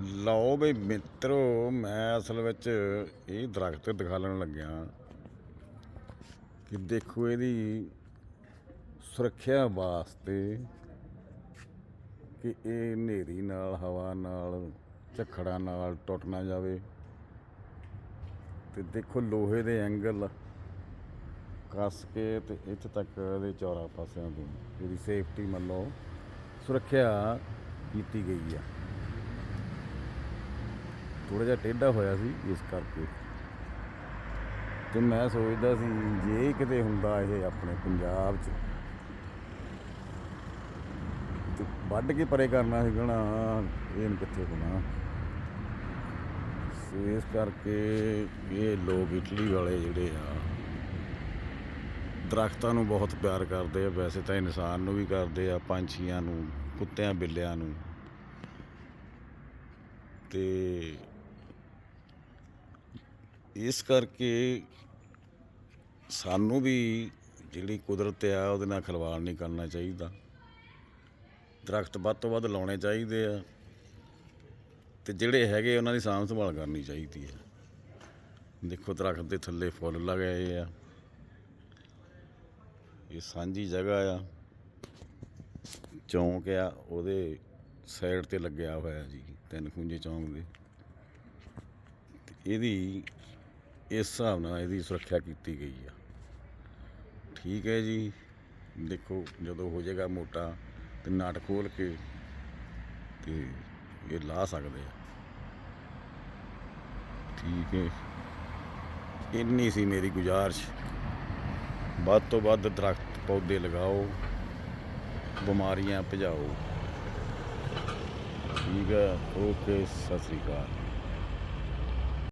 ਲਓ ਬਈ ਮਿੱਤਰੋ, ਮੈਂ ਅਸਲ ਵਿੱਚ ਇਹ ਦਰਖਤ ਦਿਖਾਉਣ ਲੱਗਿਆ ਕਿ ਦੇਖੋ ਇਹਦੀ ਸੁਰੱਖਿਆ ਵਾਸਤੇ ਕਿ ਇਹ ਹਨੇਰੀ ਨਾਲ, ਹਵਾ ਨਾਲ, ਝੱਖੜਾਂ ਨਾਲ ਟੁੱਟ ਨਾ ਜਾਵੇ। ਤੇ ਦੇਖੋ ਲੋਹੇ ਦੇ ਐਂਗਲ ਕੱਸ ਕੇ ਤੇ ਇੱਥੇ ਤੱਕ ਇਹਦੇ ਚੌਰਾ ਪਾਸਿਆਂ ਤੋਂ ਇਹਦੀ ਸੇਫਟੀ ਮੰਨ ਲਓ, ਸੁਰੱਖਿਆ ਕੀਤੀ ਗਈ ਆ। ਥੋੜਾ ਜਿਹਾ ਟੇਢਾ ਹੋਇਆ ਸੀ ਇਸ ਕਰਕੇ। ਤੇ ਮੈਂ ਸੋਚਦਾ ਸੀ ਜੇ ਕਿਤੇ ਹੁੰਦਾ ਇਹ ਆਪਣੇ ਪੰਜਾਬ 'ਚ। ਤੇ ਵੱਢ ਕੇ ਪਰੇ ਕਰਨਾ ਸੀ ਕਹਣਾ ਇਹਨ ਕਿੱਥੇ ਹੋਣਾ। ਸੋ ਇਸ ਕਰਕੇ ਇਹ ਲੋਕ ਇਟਲੀ ਵਾਲੇ ਜਿਹੜੇ ਆ, ਦਰਖਤਾਂ ਨੂੰ ਬਹੁਤ ਪਿਆਰ ਕਰਦੇ ਆ। ਵੈਸੇ ਤਾਂ ਇਨਸਾਨ ਨੂੰ ਵੀ ਕਰਦੇ ਆ, ਪੰਛੀਆਂ ਨੂੰ, ਕੁੱਤਿਆਂ ਬਿੱਲਿਆਂ ਨੂੰ। ਤੇ ਇਸ ਕਰਕੇ ਸਾਨੂੰ ਵੀ ਜਿਹੜੀ ਕੁਦਰਤ ਆ, ਉਹਦੇ ਨਾਲ ਖਿਲਵਾੜ ਨਹੀਂ ਕਰਨਾ ਚਾਹੀਦਾ। ਦਰਖਤ ਵੱਧ ਤੋਂ ਵੱਧ ਲਾਉਣੇ ਚਾਹੀਦੇ ਆ ਤੇ ਜਿਹੜੇ ਹੈਗੇ ਉਹਨਾਂ ਦੀ ਸਾਂਭ ਸੰਭਾਲ ਕਰਨੀ ਚਾਹੀਦੀ ਹੈ ਦੇਖੋ ਦਰਖਤ ਦੇ ਥੱਲੇ ਫੁੱਲ ਲਗਾਏ ਆ। ਇਹ ਸਾਂਝੀ ਜਗ੍ਹਾ ਆ। ਚੌਂਕ ਆ, ਉਹਦੇ ਸਾਈਡ ਤੇ ਲੱਗਿਆ ਹੋਇਆ ਜੀ, ਤਿੰਨ ਖੁੰਝੇ ਚੌਂਕ ਦੇ। ਇਹਦੀ ਇਸ ਹਿਸਾਬ ਨਾਲ ਇਹਦੀ ਸੁਰੱਖਿਆ ਕੀਤੀ ਗਈ ਆ। ਠੀਕ ਹੈ ਜੀ। ਦੇਖੋ, ਜਦੋਂ ਹੋ ਜਾਏਗਾ ਮੋਟਾ ਤੇ ਨਟ ਖੋਲ ਕੇ ਤੇ ਇਹ ਲਾ ਸਕਦੇ ਆ। ਠੀਕ ਹੈ। ਇੰਨੀ ਸੀ ਮੇਰੀ ਗੁਜ਼ਾਰਿਸ਼। ਵੱਧ ਤੋਂ ਵੱਧ ਦਰਖਤ ਪੌਦੇ ਲਗਾਓ, ਬਿਮਾਰੀਆਂ ਭਜਾਓ। ਠੀਕ ਹੈ। ਓਕੇ, ਸਤਿ ਸ੍ਰੀ ਅਕਾਲ।